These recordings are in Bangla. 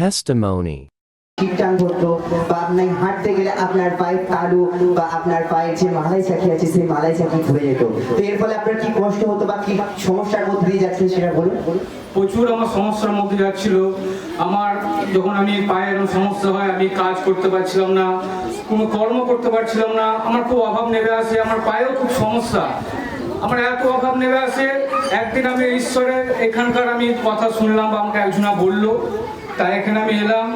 testimony. ঘটলো বা আপনি হাঁটতে গেলে আপনার তালু বা আপনার পায়ের যে মালাই চাকি আছে সেই মালাই চাকি ঘুরে যেত। তো এর ফলে আপনার কি কষ্ট হতো বা কি সমস্যার মধ্যে দিয়ে যাচ্ছেন সেটা বলুন। প্রচুর আমার সমস্যার মধ্যে যাচ্ছিল। আমার যখন আমি পায়ে এরকম সমস্যা হয় আমি কাজ করতে পারছিলাম না কোনো কর্ম করতে পারছিলাম না আমার খুব অভাব নেমে আসে আমার পায়েও খুব সমস্যা। আমার এত অভাব নেমে আসে একদিন আমি ঈশ্বরের এখানকার আমি কথা শুনলাম বা আমাকে একজনা বলল তাই এখানে আমি এলাম।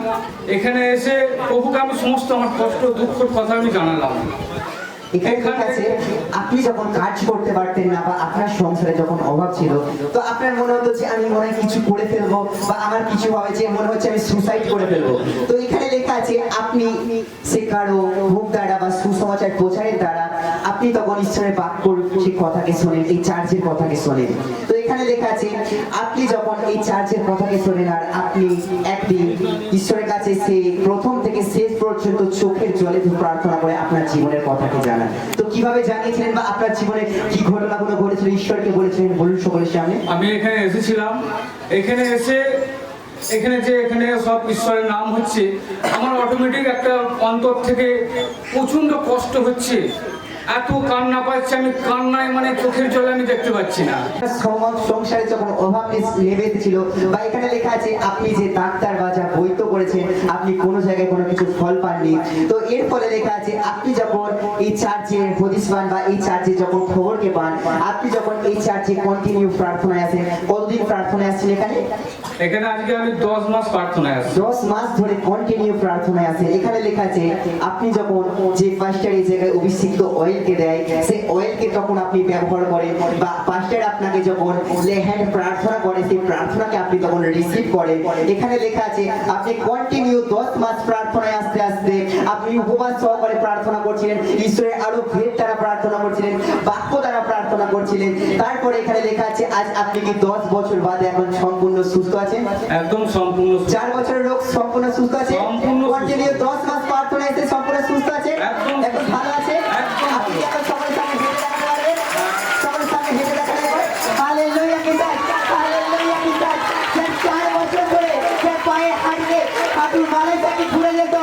এখানে এসে প্রভুকে আমি সমস্ত আমার কষ্ট দুঃখের কথা আমি জানালাম। আপনি যখন কাজ করতে পারতেন না বা আপনার সংসারে যখন অভাব ছিল তো আপনার মনে হতো যে আমি মনে হয় কিছু করে ফেলব বা আমার কিছু হবে যে মনে হচ্ছে আমি সুসাইড করে ফেলব। তো এখানে লেখা আছে আপনি সে কারও মুখ দ্বারা বা সুসমাচার প্রচারের দ্বারা আপনি তখন ঈশ্বরের বাক্য সেই কথাকে শোনেন, এই চার্চের কথাকে শোনেন। তো এখানে লেখা আছে, আপনি যখন এই চার্চের কথাকে শোনেন আর আপনি একদিন ঈশ্বরের কাছে সে প্রথম থেকে শেষ পর্যন্ত চোখের জলে প্রার্থনা করে আপনার জীবনের কথাকে জানান। তো কীভাবে জানিয়েছিলেন বা আপনার জীবনে কি ঘটনাগুলো ঘটেছিল, ঈশ্বরকে বলেছিলেন, বলুন সকলের সামনে। আমি এখানে এসেছিলাম। এখানে এসে, এখানে যে এখানে সব ঈশ্বরের নাম হচ্ছে, আমার অটোমেটিক একটা অন্তর থেকে প্রচণ্ড কষ্ট হচ্ছে। এত কান্না পাচ্ছে, আমি কান্নায় মানে চোখের জলে আমি দেখতে পাচ্ছি না। সংসারে যখন অভাব বা এখানে লেখা আছে, আপনি যে ডাক্তার করেছেন আপনি কোনো জায়গায় কোনো কিছু ফল পাননি। তো এর ফলে লেখা আছে, আপনি যখন এই চার্চে হদিস পান বা এই চার্চে যখন খবরকে পান, আপনি যখন এই চার্চে কন্টিনিউ প্রার্থনায় আসেন কতদিন প্রার্থনায় আসছেন এখানে? এখানে আজকে আমি দশ মাস প্রার্থনায় আছি। 10 মাস ধরে কন্টিনিউ প্রার্থনায় আছে এখানে লেখা আছে, আপনি যখন যে পাস্টার এই জায়গায় অভিষিক্ত অয়েল কে দেয়, সেই অয়েলকে তখন আপনি ব্যবহার করেন বা পাস্টার আপনাকে যখন লেহ্যান্ড প্রার্থনা করে, সেই প্রার্থনাকে আপনি তখন রিসিভ করেন। এখানে লেখা আছে, আপনি কন্টিনিউ দশ মাস প্রার্থনায় আসতে আসতে আমি উপবাস সহকারে প্রার্থনা করছিলেন ঈশ্বরের আরও ভেদ তারা প্রার্থনা করছিলেন বাক্য তারা প্রার্থনা করছিলেন। তারপরে এখানে লেখা আছে আজ আপনি কি দশ বছর বাদে এখন সম্পূর্ণ সুস্থ আছেন? একদম সম্পূর্ণ চার বছরের লোক সম্পূর্ণ সুস্থ আছে? সম্পূর্ণ কন্টিনিউ দশ মাস প্রার্থনা এসে সম্পূর্ণ সুস্থ আছে? একদম ভালো আছে? ঘুরে যেত